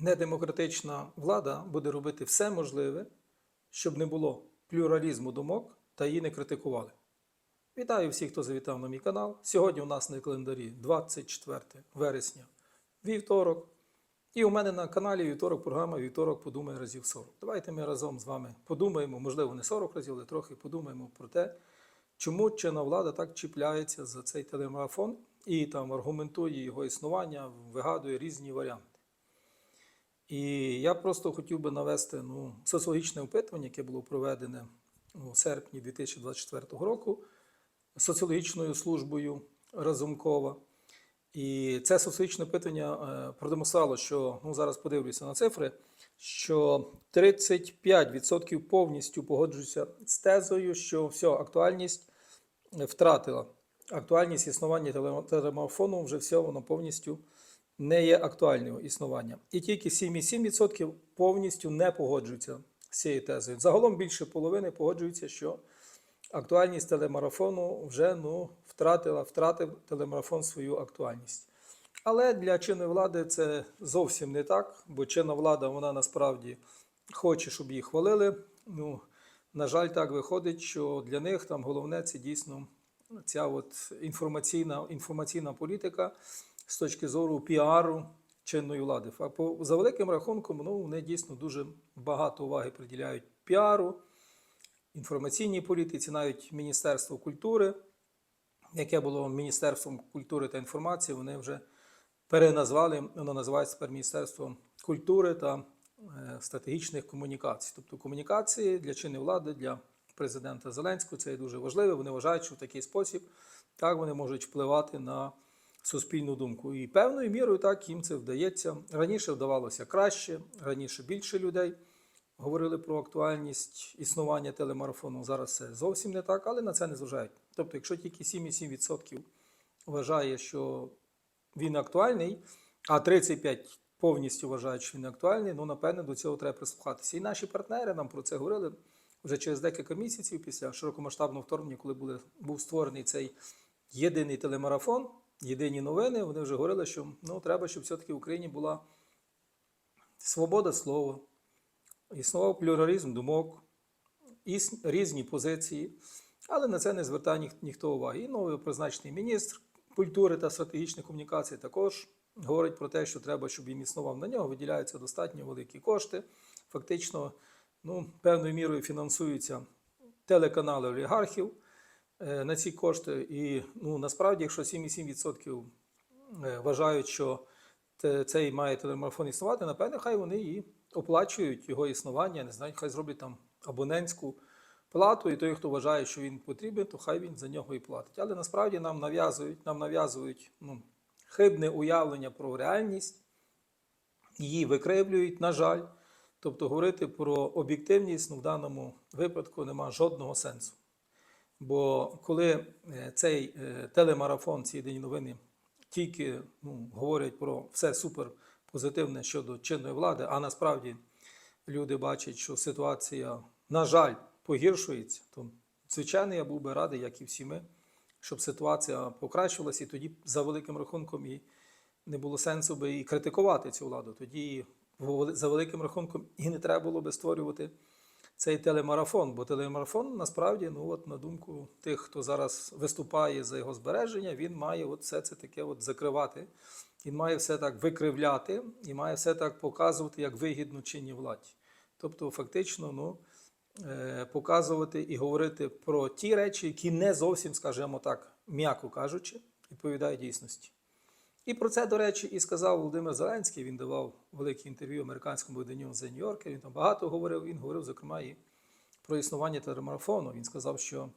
недемократична влада буде робити все можливе, щоб не було плюралізму думок та її не критикували. Вітаю всіх, хто завітав на мій канал. Сьогодні у нас на календарі 24 вересня, вівторок. І у мене на каналі вівторок програма Вівторок подумає разів 40. Давайте ми разом з вами подумаємо, можливо, не 40 разів, але трохи подумаємо про те, чому чинна влада так чіпляється за цей телемарафон і там аргументує його існування, вигадує різні варіанти. І я просто хотів би навести ну, соціологічне опитування, яке було проведене у серпні 2024 року соціологічною службою Разумкова. І це соціологічне опитування е, продемонструвало, що ну зараз подивлюся на цифри, що 35% повністю погоджуються з тезою, що все, актуальність втратила. Актуальність існування телемарафону вже все воно повністю не є актуальним існування. І тільки 7,7% повністю не погоджуються з цією тезою. Загалом більше половини погоджуються, що актуальність телемарафону вже ну, втратила, втратив телемарафон свою актуальність. Але для чинної влади це зовсім не так, бо чинна влада вона насправді хоче, щоб її хвалили. Ну, на жаль, так виходить, що для них там головне це дійсно ця от інформаційна, інформаційна політика з точки зору піару чинної влади. За великим рахунком, ну, вони дійсно дуже багато уваги приділяють піару, інформаційній політиці, навіть Міністерство культури, яке було Міністерством культури та інформації, вони вже переназвали, воно називається тепер Міністерством культури та е, стратегічних комунікацій. Тобто комунікації для чинної влади, для президента Зеленського це є дуже важливо. Вони вважають, що в такий спосіб так вони можуть впливати на суспільну думку. І певною мірою так їм це вдається. Раніше вдавалося краще, раніше більше людей говорили про актуальність існування телемарафону. Зараз це зовсім не так, але на це не зважають. Тобто, якщо тільки 7,7% вважає, що він актуальний, а 35% повністю вважають, що він актуальний, ну напевне до цього треба прислухатися. І наші партнери нам про це говорили вже через декілька місяців після широкомасштабного вторгнення, коли був створений цей єдиний телемарафон, єдині новини. Вони вже говорили, що ну, треба, щоб все-таки в Україні була свобода слова, існував плюралізм думок, різні позиції, але на це не звертає ніх- ніхто уваги. І новий призначений міністр культури та стратегічних комунікацій також говорить про те, що треба, щоб він існував на нього, виділяються достатньо великі кошти. Фактично, ну, певною мірою фінансуються телеканали олігархів на ці кошти. І ну, насправді, якщо 7,7% е, вважають, що цей має телемарафон існувати, напевне, хай вони і оплачують його існування, не знаю, хай зроблять там абонентську плату, і той, хто вважає, що він потрібен, то хай він за нього і платить. Але насправді нам нав'язують, нам нав'язують ну, хибне уявлення про реальність, її викривлюють, на жаль. Тобто говорити про об'єктивність ну, в даному випадку нема жодного сенсу. Бо коли е, цей е, телемарафон, ці єдині новини, тільки ну, говорять про все супер позитивне щодо чинної влади, а насправді люди бачать, що ситуація, на жаль, погіршується, то звичайно я був би радий, як і всі ми, щоб ситуація покращилася, і тоді за великим рахунком і не було сенсу би і критикувати цю владу. Тоді за великим рахунком і не треба було би створювати цей телемарафон. Бо телемарафон насправді, ну от на думку тих, хто зараз виступає за його збереження, він має от все це таке от закривати. Він має все так викривляти і має все так показувати, як вигідно чинній владі. Тобто, фактично, ну, е, показувати і говорити про ті речі, які не зовсім, скажімо так, м'яко кажучи, відповідають дійсності. І про це, до речі, і сказав Володимир Зеленський. Він давав велике інтерв'ю американському виданню The New Yorker. Він там багато говорив. Він говорив, зокрема, і про існування телемарафону. Він сказав, що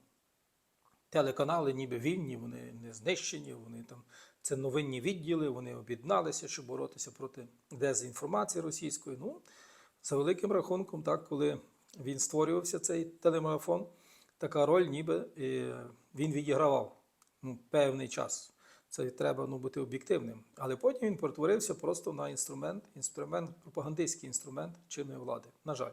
телеканали ніби вільні, вони не знищені, вони там це новинні відділи, вони об'єдналися, щоб боротися проти дезінформації російської. Ну, за великим рахунком, так, коли він створювався, цей телемарафон, така роль, ніби е, він відігравав ну, певний час. Це треба ну, бути об'єктивним. Але потім він перетворився просто на інструмент, інструмент, пропагандистський інструмент чинної влади. На жаль.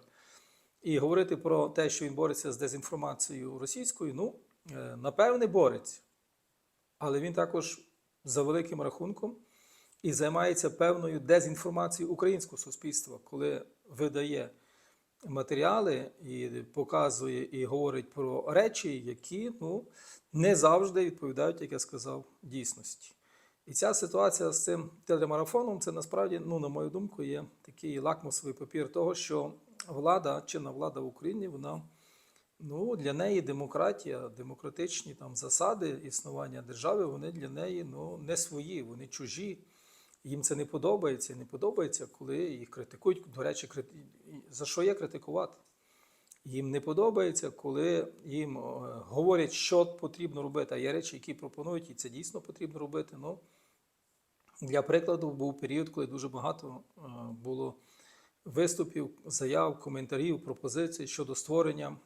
І говорити про те, що він бореться з дезінформацією російською, ну, е, напевне, бореться. Але він також за великим рахунком і займається певною дезінформацією українського суспільства, коли видає матеріали і показує і говорить про речі, які ну, не завжди відповідають, як я сказав, дійсності. І ця ситуація з цим телемарафоном це насправді, ну, на мою думку, є такий лакмусовий папір того, що влада, чинна влада в Україні, вона ну, для неї демократія, демократичні там засади існування держави, вони для неї ну, не свої, вони чужі. Їм це не подобається. Не подобається, коли їх критикують. До речі, за що є критикувати? Їм не подобається, коли їм е, говорять, що потрібно робити. А є речі, які пропонують, і це дійсно потрібно робити. Ну, для прикладу, був період, коли дуже багато е, було виступів, заяв, коментарів, пропозицій щодо створення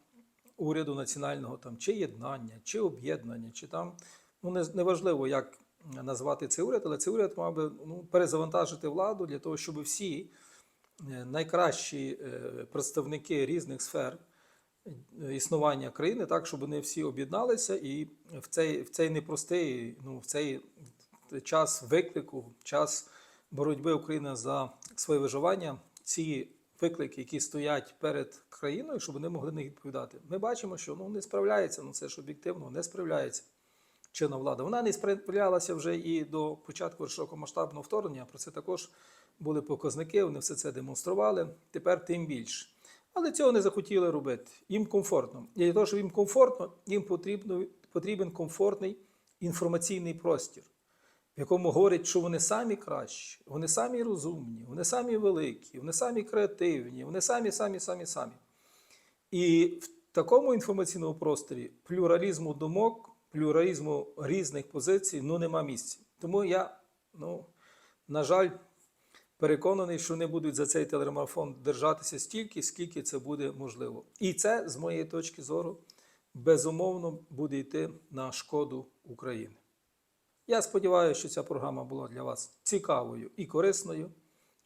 уряду національного там чи єднання, чи об'єднання, чи там ну не, неважливо, як назвати цей уряд, але цей уряд мав би ну, перезавантажити владу для того, щоб всі е, найкращі е, представники різних сфер е, існування країни, так, щоб вони всі об'єдналися і в цей, в цей непростий, ну, в цей час виклику, час боротьби України за своє виживання, ці виклики, які стоять перед країною, щоб вони могли них відповідати. Ми бачимо, що ну, не справляється, ну це ж об'єктивно, не справляється чинна влада. Вона не справлялася вже і до початку широкомасштабного вторгнення. Про це також були показники, вони все це демонстрували. Тепер тим більше. Але цього не захотіли робити. Їм комфортно. І для того, щоб їм комфортно, їм потрібно, потрібен комфортний інформаційний простір, в якому говорять, що вони самі кращі, вони самі розумні, вони самі великі, вони самі креативні, вони самі, самі, самі, самі. І в такому інформаційному просторі плюралізму думок, плюралізму різних позицій ну нема місця. Тому я, ну, на жаль, переконаний, що вони будуть за цей телемарафон держатися стільки, скільки це буде можливо. І це, з моєї точки зору, безумовно буде йти на шкоду України. Я сподіваюся, що ця програма була для вас цікавою і корисною.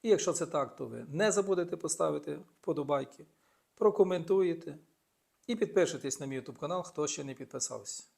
І якщо це так, то ви не забудете поставити вподобайки, прокоментуєте і підпишитесь на мій YouTube канал, хто ще не підписався.